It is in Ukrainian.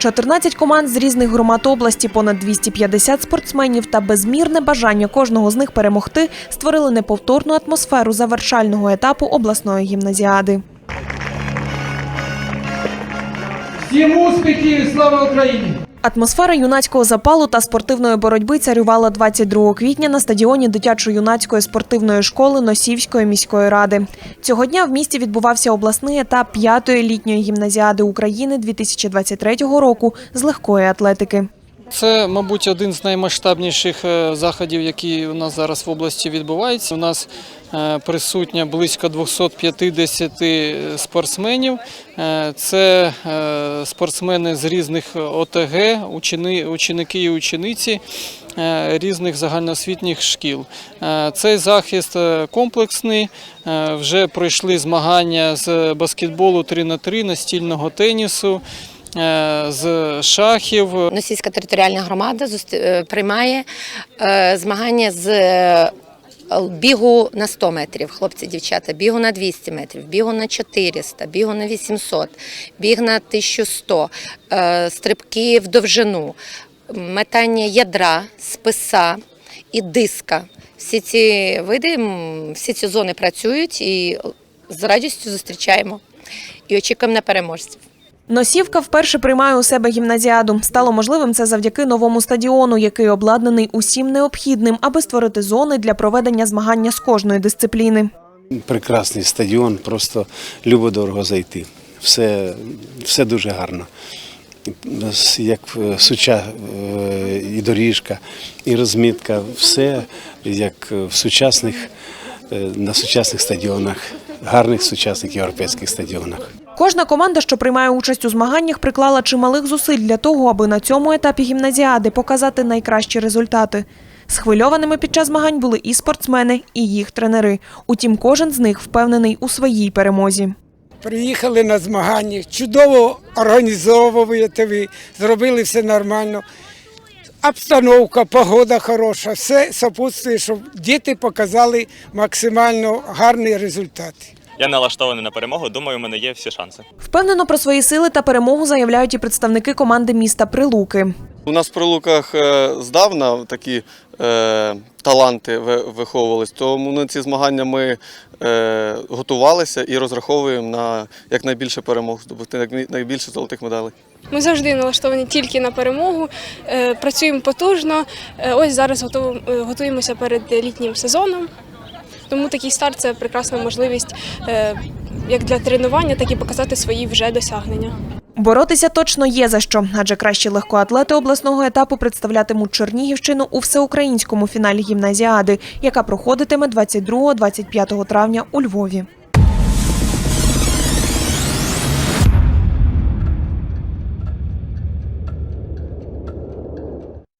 14 команд з різних громад області, понад 250 спортсменів та безмірне бажання кожного з них перемогти створили неповторну атмосферу завершального етапу обласної гімназіади. Всім успіхів! Слава Україні! Атмосфера юнацького запалу та спортивної боротьби царювала 22 квітня на стадіоні дитячо-юнацької спортивної школи Носівської міської ради. Цього дня в місті відбувався обласний етап п'ятої літньої гімназіади України 2023 року з легкої атлетики. Це, мабуть, один з наймасштабніших е, заходів, які у нас зараз в області відбуваються. У нас е, присутня близько 250 спортсменів. Е, Це е, спортсмени з різних ОТГ, ученики і учениці різних загальноосвітніх шкіл. Цей захист комплексний. Вже пройшли змагання з баскетболу 3 на 3 настільного тенісу. Е, З шахів, Носійська територіальна громада е, приймає е, змагання з бігу на 100 метрів, хлопці, дівчата, бігу на 200 метрів, бігу на 400, бігу на 800, біг на 1100, е, стрибки в довжину, метання ядра, списа і диска. Всі ці види, всі ці зони працюють і з радістю зустрічаємо і очікуємо на переможців. Носівка вперше приймає у себе гімназіаду. Стало можливим це завдяки новому стадіону, який обладнаний усім необхідним, аби створити зони для проведення змагання з кожної дисципліни. Прекрасний стадіон, просто любо-дорого зайти. Все, все дуже гарно. Як е, суча е, і доріжка, і розмітка, все як в сучасних, е, на сучасних стадіонах, гарних сучасних європейських стадіонах. Кожна команда, що приймає участь у змаганнях, приклала чималих зусиль для того, аби на цьому етапі гімназіади показати найкращі результати. Схвильованими під час змагань були і спортсмени, і їх тренери. Утім, кожен з них впевнений у своїй перемозі. Приїхали на змагання, чудово організовуєте ви, зробили все нормально. Обстановка, погода хороша, все сопутствує, щоб діти показали максимально гарний результат. Я налаштований на перемогу. Думаю, у мене є всі шанси. Впевнено про свої сили та перемогу заявляють і представники команди міста Прилуки. У нас в прилуках е, здавна такі е, таланти ви- виховувались, тому на ці змагання ми е, готувалися і розраховуємо на якнайбільше перемог, здобути як- найбільше золотих медалей. Ми завжди налаштовані тільки на перемогу, е, працюємо потужно. Е, Ось зараз готов- е, готуємося перед літнім сезоном. Тому такий старт це прекрасна можливість е, як для тренування, так і показати свої вже досягнення. Боротися точно є за що, адже кращі легкоатлети обласного етапу представлятимуть Чернігівщину у всеукраїнському фіналі гімназіади, яка проходитиме 22-25 травня у Львові.